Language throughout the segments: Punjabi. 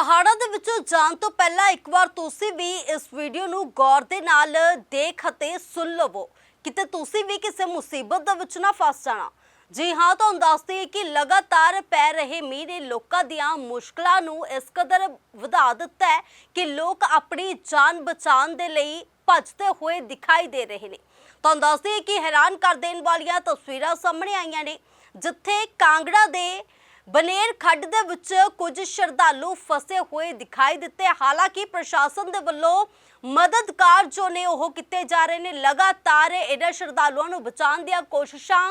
ਪਹਾੜਾਂ ਦੇ ਵਿੱਚੋਂ ਜਾਣ ਤੋਂ ਪਹਿਲਾਂ ਇੱਕ ਵਾਰ ਤੁਸੀਂ ਵੀ ਇਸ ਵੀਡੀਓ ਨੂੰ ਗੌਰ ਦੇ ਨਾਲ ਦੇਖ ਅਤੇ ਸੁਣ ਲਵੋ। ਕਿਤੇ ਤੁਸੀਂ ਵੀ ਕਿਸੇ ਮੁਸੀਬਤ ਦੇ ਵਿੱਚ ਨਾ ਫਸ ਜਾਣਾ। ਜੀ ਹਾਂ, ਤੁਹਾਨੂੰ ਦੱਸਦੇ ਹਾਂ ਕਿ ਲਗਾਤਾਰ ਪੈ ਰਹੇ ਮੀਂਹ ਨੇ ਲੋਕਾਂ ਦੀਆਂ ਮੁਸ਼ਕਲਾਂ ਨੂੰ ਇਸ ਕਦਰ ਵਧਾ ਦਿੱਤਾ ਹੈ ਕਿ ਲੋਕ ਆਪਣੀ ਜਾਨ ਬਚਾਉਣ ਦੇ ਲਈ ਭੱਜਦੇ ਹੋਏ ਦਿਖਾਈ ਦੇ ਰਹੇ ਨੇ। ਤੁਹਾਨੂੰ ਦੱਸਦੇ ਹਾਂ ਕਿ ਹੈਰਾਨ ਕਰ ਦੇਣ ਵਾਲੀਆਂ ਤਸਵੀਰਾਂ ਸਾਹਮਣੇ ਆਈਆਂ ਨੇ, ਜਿੱਥੇ ਕਾਂਗੜਾ ਦੇ ਬਨੇਰ ਖੱਡ ਦੇ ਵਿੱਚ ਕੁਝ ਸ਼ਰਧਾਲੂ ਫਸੇ ਹੋਏ ਦਿਖਾਈ ਦਿੱਤੇ। ਹਾਲਾਂਕਿ ਪ੍ਰਸ਼ਾਸਨ ਦੇ ਵੱਲੋਂ ਮਦਦ ਜੋ ਨੇ ਉਹ ਕੀਤੇ ਜਾ ਰਹੇ ਨੇ। ਲਗਾਤਾਰ ਇਹਨਾਂ ਸ਼ਰਧਾਲੂਆਂ ਨੂੰ ਬਚਾਉਣ ਦੀਆਂ ਕੋਸ਼ਿਸ਼ਾਂ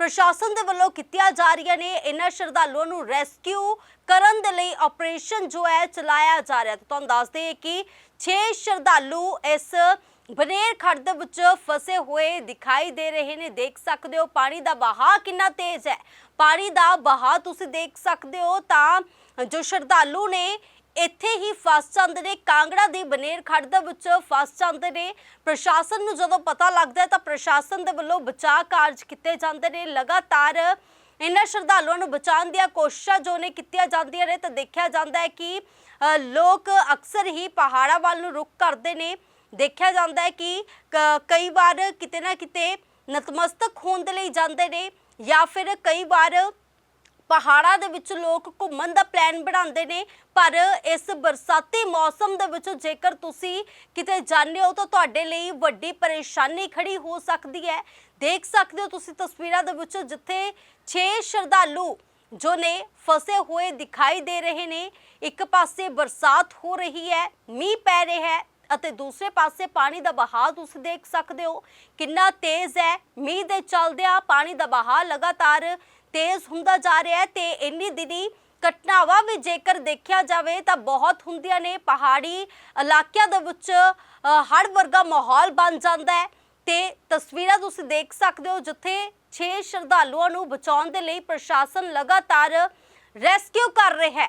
ਪ੍ਰਸ਼ਾਸਨ ਦੇ ਵੱਲੋਂ ਕੀਤੀਆਂ ਜਾ ਰਹੀਆਂ ਨੇ। ਇਹਨਾਂ ਸ਼ਰਧਾਲੂਆਂ ਨੂੰ ਰੈਸਕਿਊ ਕਰਨ ਦੇ ਲਈ ਆਪਰੇਸ਼ਨ ਜੋ ਹੈ ਚਲਾਇਆ ਜਾ ਰਿਹਾ। ਤੇ ਤੁਹਾਨੂੰ ਦੱਸ ਹਾਂ ਕਿ 6 ਸ਼ਰਧਾਲੂ ਇਸ ਬਨੇਰ ਖੱਡ ਦੇ ਵਿੱਚ ਫਸੇ ਹੋਏ ਦਿਖਾਈ ਦੇ ਰਹੇ ਨੇ। ਦੇਖ ਸਕਦੇ ਹੋ, ਪਾਣੀ ਦਾ ਬਹਾਅ ਕਿੰਨਾ ਤੇਜ਼ ਹੈ। ਪਾਣੀ ਦਾ ਬਹਾਅ ਤੁਸੀਂ ਦੇਖ ਸਕਦੇ ਹੋ ਤਾਂ ਜੋ ਸ਼ਰਧਾਲੂ ਨੇ ਇੱਥੇ ਹੀ ਫਸ ਜਾਂਦੇ ਨੇ। ਕਾਂਗੜਾ ਦੀ ਬਨੇਰ ਖੱਡ ਦੇ ਵਿੱਚ ਫਸ ਜਾਂਦੇ ਨੇ। ਪ੍ਰਸ਼ਾਸਨ ਨੂੰ ਜਦੋਂ ਪਤਾ ਲੱਗਦਾ ਹੈ ਤਾਂ ਪ੍ਰਸ਼ਾਸਨ ਦੇ ਵੱਲੋਂ ਬਚਾਅ ਕਾਰਜ ਕੀਤੇ ਜਾਂਦੇ ਨੇ। ਲਗਾਤਾਰ ਇਹਨਾਂ ਸ਼ਰਧਾਲੂਆਂ ਨੂੰ ਬਚਾਉਣ ਦੀਆਂ ਕੋਸ਼ਿਸ਼ਾਂ ਜੋ ਨੇ ਕੀਤੀਆਂ ਜਾਂਦੀਆਂ ਨੇ ਤਾਂ ਦੇਖਿਆ ਜਾਂਦਾ ਹੈ ਕਿ ਲੋਕ ਅਕਸਰ ਹੀ ਪਹਾੜਾਂ ਵੱਲ ਨੂੰ ਰੁਕ ਕਰਦੇ ਨੇ। ਦੇਖਿਆ ਜਾਂਦਾ ਹੈ ਕਿ ਕਈ ਵਾਰ ਕਿਤੇ ਨਾ ਕਿਤੇ ਨਤਮਸਤਕ ਹੋਣ ਦੇ ਲਈ ਜਾਂਦੇ ਨੇ ਜਾਂ ਫਿਰ ਕਈ ਵਾਰ ਪਹਾੜਾਂ ਦੇ ਵਿੱਚ ਲੋਕ ਘੁੰਮਣ ਦਾ ਪਲਾਨ ਬਣਾਉਂਦੇ ਨੇ, ਪਰ ਇਸ ਬਰਸਾਤੀ ਮੌਸਮ ਦੇ ਵਿੱਚ ਜੇਕਰ ਤੁਸੀਂ ਕਿਤੇ ਜਾਂਦੇ ਹੋ ਤਾਂ ਤੁਹਾਡੇ ਲਈ ਵੱਡੀ ਪਰੇਸ਼ਾਨੀ ਖੜੀ ਹੋ ਸਕਦੀ ਹੈ। ਦੇਖ ਸਕਦੇ ਹੋ ਤੁਸੀਂ ਤਸਵੀਰਾਂ ਦੇ ਵਿੱਚ ਜਿੱਥੇ 6 ਸ਼ਰਧਾਲੂ ਜੋ ਨੇ ਫਸੇ ਹੋਏ ਦਿਖਾਈ ਦੇ ਰਹੇ ਨੇ, ਇੱਕ ਪਾਸੇ ਬਰਸਾਤ ਹੋ ਰਹੀ ਹੈ, ਮੀਂਹ ਪੈ ਰਿਹਾ ਹੈ ਅਤੇ ਦੂਸਰੇ ਪਾਸੇ ਪਾਣੀ ਦਾ ਬਹਾਅ ਤੁਸੀਂ ਦੇਖ ਸਕਦੇ ਹੋ। ਕਿੰਨਾ ਤੇਜ਼ ਹੈ। ਮੀਂਹ ਦੇ ਚੱਲਦਿਆਂ ਪਾਣੀ ਦਾ ਬਹਾਅ ਲਗਾਤਾਰ ਤੇਜ਼ ਹੁੰਦਾ ਜਾ ਰਿਹਾ ਹੈ ਤੇ ਇੰਨੀ ਦਿਨੀ ਘਟਨਾਵਾਂ ਵੀ ਜੇਕਰ ਦੇਖਿਆ ਜਾਵੇ ਤਾਂ ਬਹੁਤ ਹੁੰਦੀਆਂ ਨੇ। ਪਹਾੜੀ ਇਲਾਕਿਆਂ ਦੇ ਵਿੱਚ ਹੜ ਵਰਗਾ ਮਾਹੌਲ ਬਣ ਜਾਂਦਾ ਹੈ ਤੇ ਤਸਵੀਰਾਂ ਤੁਸੀਂ ਦੇਖ ਸਕਦੇ ਹੋ ਜਿੱਥੇ 6 ਸ਼ਰਧਾਲੂਆਂ ਨੂੰ ਬਚਾਉਣ ਦੇ ਲਈ ਪ੍ਰਸ਼ਾਸਨ ਲਗਾਤਾਰ ਰੈਸਕਿਊ ਕਰ ਰਿਹਾ ਹੈ।